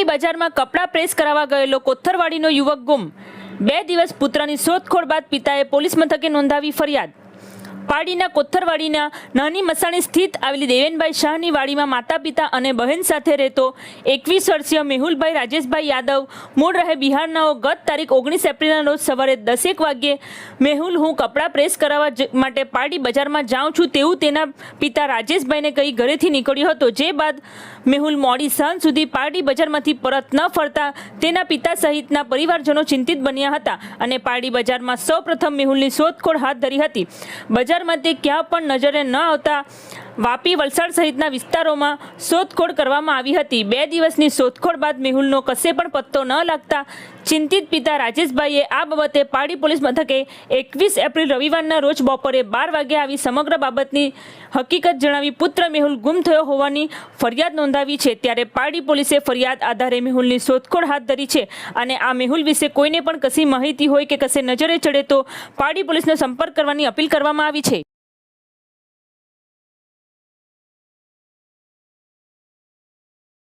બજારમાં કપડાં પ્રેસ કરાવવા ગયેલો કોથરવાડીનો યુવક ગુમ. બે દિવસ પુત્રની શોધખોળ બાદ પિતાએ પોલીસ મથકે નોંધાવી ફરિયાદ. પાડીના કોથરવાડીના નાની મસાણી સ્થિત આવેલી દેવેનભાઈ શાહની વાડીમાં માતા પિતા અને બહેન સાથે રહેતો એકવીસ વર્ષીય મેહુલભાઈ રાજેશભાઈ યાદવ મૂળ રહે બિહારનાઓ ગત તારીખ ઓગણીસ એપ્રિલના રોજ સવારે દસેક વાગ્યે મેહુલ હું કપડાં પ્રેસ કરાવવા માટે પાડી બજારમાં જાઉં છું તેવું તેના પિતા રાજેશભાઈને કહી ઘરેથી નીકળ્યો હતો. જે બાદ મેહુલ મોડી સાંજ સુધી પારડી બજારમાંથી પરત ન ફરતા તેના પિતા સહિતના પરિવારજનો ચિંતિત બન્યા હતા અને પારડી બજારમાં સૌપ્રથમ મેહુલની શોધખોળ હાથ ધરી હતી. બજારમાં તે ક્યાં પણ નજરે ન આવતા વાપી વલસાડ સહિતના વિસ્તારોમાં શોધખોળ કરવામાં આવી હતી. બે દિવસની શોધખોળ બાદ મેહુલનો કશે પણ પત્તો ન લાગતા ચિંતિત પિતા રાજેશભાઈએ આ બાબતે પાડી પોલીસ મથકે એકવીસ એપ્રિલ રવિવારના રોજ બપોરે બાર વાગે આવી સમગ્ર બાબતની હકીકત જણાવી પુત્ર મેહુલ ગુમ થયો હોવાની ફરિયાદ નોંધાવી છે. ત્યારે પાડી પોલીસે ફરિયાદ આધારે મેહુલની શોધખોળ હાથ ધરી છે અને આ મેહુલ વિશે કોઈને પણ કશી માહિતી હોય કે કશે નજરે ચડે તો પાડી પોલીસનો સંપર્ક કરવાની અપીલ કરવામાં આવી છે.